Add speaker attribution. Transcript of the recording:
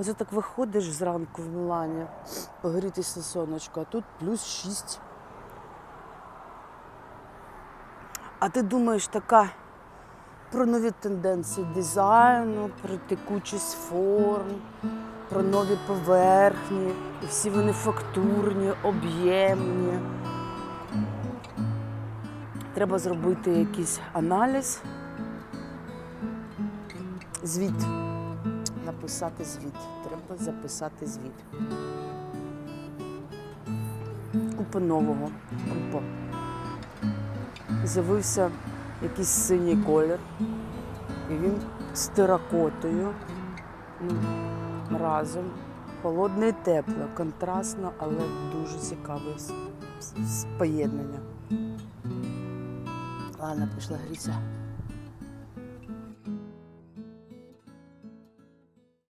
Speaker 1: Оце так виходиш зранку в Мілані, погрітися на сонечко, а тут плюс 6. А ти думаєш така про нові тенденції дизайну, про текучість форм, про нові поверхні. І всі вони фактурні, об'ємні. Треба зробити якийсь аналіз, звіт. Написати звіт. Треба записати звіт. Купа нового. Купа. З'явився якийсь синій колір. І він з теракотою. Ну, разом. Холодне і тепле, контрастно, але дуже цікаве поєднання. Ладно, пішла гріться.